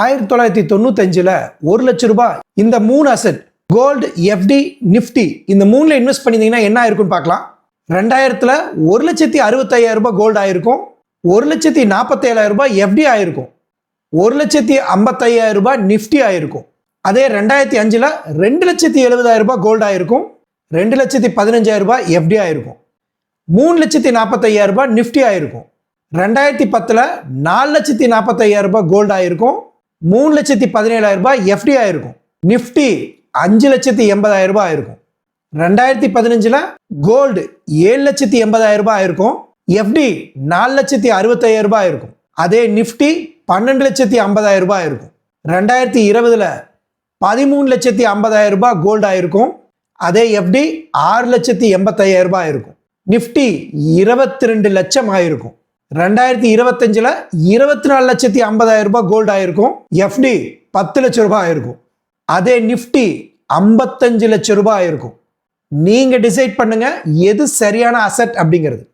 ஆயிரத்தி தொள்ளாயிரத்தி தொண்ணூத்தஞ்சில் ஒரு லட்ச ரூபாய் இந்த மூணு அசட் கோல்டு எஃப்டி நிஃப்டி இந்த மூணில் இன்வெஸ்ட் பண்ணியிருந்தீங்கன்னா என்ன ஆயிருக்கும்னு பார்க்கலாம். ரெண்டாயிரத்தில் ஒரு லட்சத்தி அறுபத்தையாயிரம் ரூபாய் கோல்டு ஆயிருக்கும். ஒரு லட்சத்தி நாற்பத்தேழாயிரம் ரூபாய் எஃப்டி ஆயிருக்கும். ஒரு லட்சத்தி ஐம்பத்தையாயிரம் ரூபாய் நிஃப்டி ஆயிருக்கும். அதே ரெண்டாயிரத்தி அஞ்சில் ரெண்டு லட்சத்தி எழுபதாயிரம் ரூபாய் கோல்டு ஆயிருக்கும். ரெண்டு லட்சத்தி பதினஞ்சாயிரம் ரூபாய் எஃப்டி ஆயிருக்கும். மூணு லட்சத்தி நாற்பத்தையாயிரம் ரூபாய் நிஃப்டி ஆயிருக்கும். ரெண்டாயிரத்தி பத்தில் நாலு லட்சத்தி நாற்பத்தையாயிரம் ரூபாய் கோல்டு ஆயிருக்கும். மூணு லட்சத்தி பதினேழாயிரம் ரூபாய் எஃப்டி ஆயிருக்கும். நிஃப்டி அஞ்சு லட்சத்தி எண்பதாயிரம் ரூபாய் ஆயிருக்கும். ரெண்டாயிரத்தி பதினஞ்சில் கோல்டு ஏழு லட்சத்தி எண்பதாயிரம் ரூபாய் ஆயிருக்கும். எஃப்டி நாலு லட்சத்தி அறுபத்தாயிரம் ரூபாய் இருக்கும் அதே நிஃப்டி பன்னெண்டு லட்சத்தி ஐம்பதாயிரம் ரூபாய் இருக்கும் ரெண்டாயிரத்தி இருபதுல பதிமூணு லட்சத்தி ஐம்பதாயிரம் ரூபாய் கோல்டு ஆயிருக்கும். அதே எஃப்டி ஆறு லட்சத்தி எண்பத்தையாயிரம் ரூபாய் இருக்கும் நிஃப்டி இருபத்தி ரெண்டு லட்சம் ஆயிருக்கும். ரெண்டாயிரத்தி இருபத்தஞ்சில் இருபத்தி நாலு லட்சத்தி ஐம்பதாயிரம் ரூபாய் கோல்டு ஆயிருக்கும். எஃப்டி பத்து லட்சம் ரூபாய் ஆயிருக்கும். அதே நிஃப்டி ஐம்பத்தஞ்சு லட்சம் ரூபாய் ஆயிருக்கும். நீங்கள் டிசைட் பண்ணுங்கள் எது சரியான அசெட் அப்படிங்கிறது.